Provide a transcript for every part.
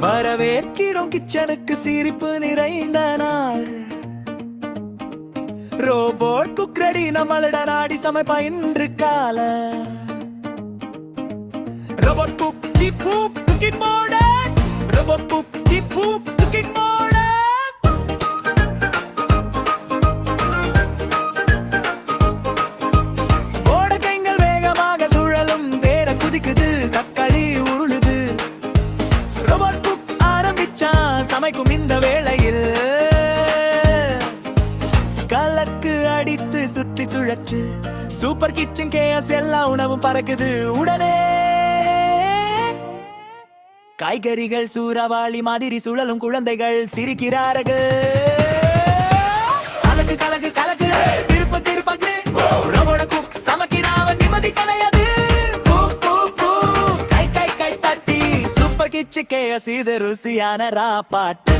வரவேற்கிறோம் கிச்சனுக்கு சிரிப்பு நிறைந்த நாள். ரோபோட் குக்ரடி நம்மளிட நாடி சமைப்பா இன்று கால. ரோபோட் குக் சமைக்கும் இந்த வேளையில் கலக்கு அடித்து சுற்றி சுழற்று. சூப்பர் கிச்சன் கேஸ் எல்லா உணவும் பறக்குது. உடனே காய்கறிகள் சூறாவளி மாதிரி சுழலும் குழந்தைகள். சிரிக்கிறார்கள். சூப்பர் கிச்சு கேஸ் இது ருசியான ரா பாட்டு.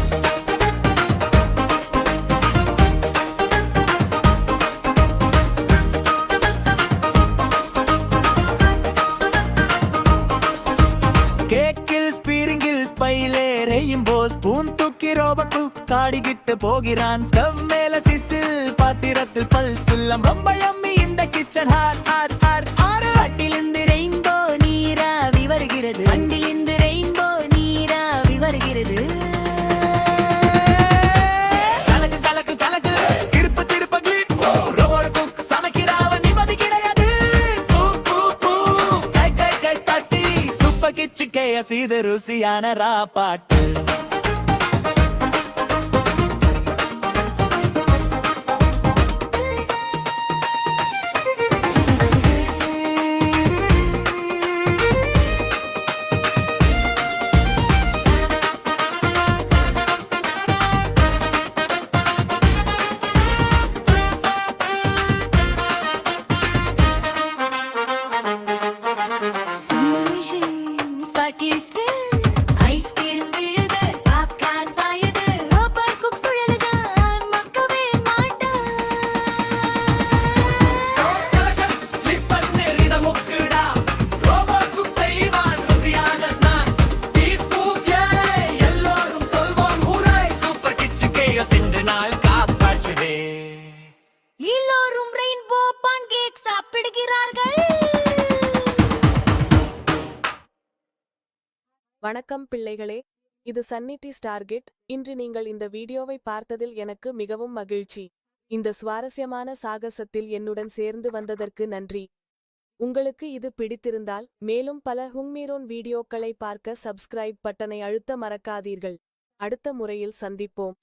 கேக்கில் ஸ்பீரிங்கில் ஸ்பைலே ரெயின்போ ஸ்பூன் தூக்கி ரோபக்கு காடிக்கிட்டு போகிறான். ஸ்டவ் மேல சிசில் பாத்திரத்தில் பல் சுல்லம் ரொம்ப யம்மி இந்த கிச்சன் ஹாட் ஹாட் ஹாட் ஆறு செய்த ருசியான ராப்பாட்டு எல்லோரும் ரெயின்போ பான்கேக் சாப்பிடுகிறார்கள். வணக்கம் பிள்ளைகளே இது சன்னிட்டி ஸ்டார்கெட் இன்று நீங்கள் இந்த வீடியோவை பார்த்ததில் எனக்கு மிகவும் மகிழ்ச்சி. இந்த சுவாரஸ்யமான சாகசத்தில் என்னுடன் சேர்ந்து வந்ததற்கு நன்றி. உங்களுக்கு இது பிடித்திருந்தால் மேலும் பல ஹுங்மீரோன் வீடியோக்களை பார்க்க சப்ஸ்கிரைப் பட்டனை அழுத்த மறக்காதீர்கள். அடுத்த முறையில் சந்திப்போம்.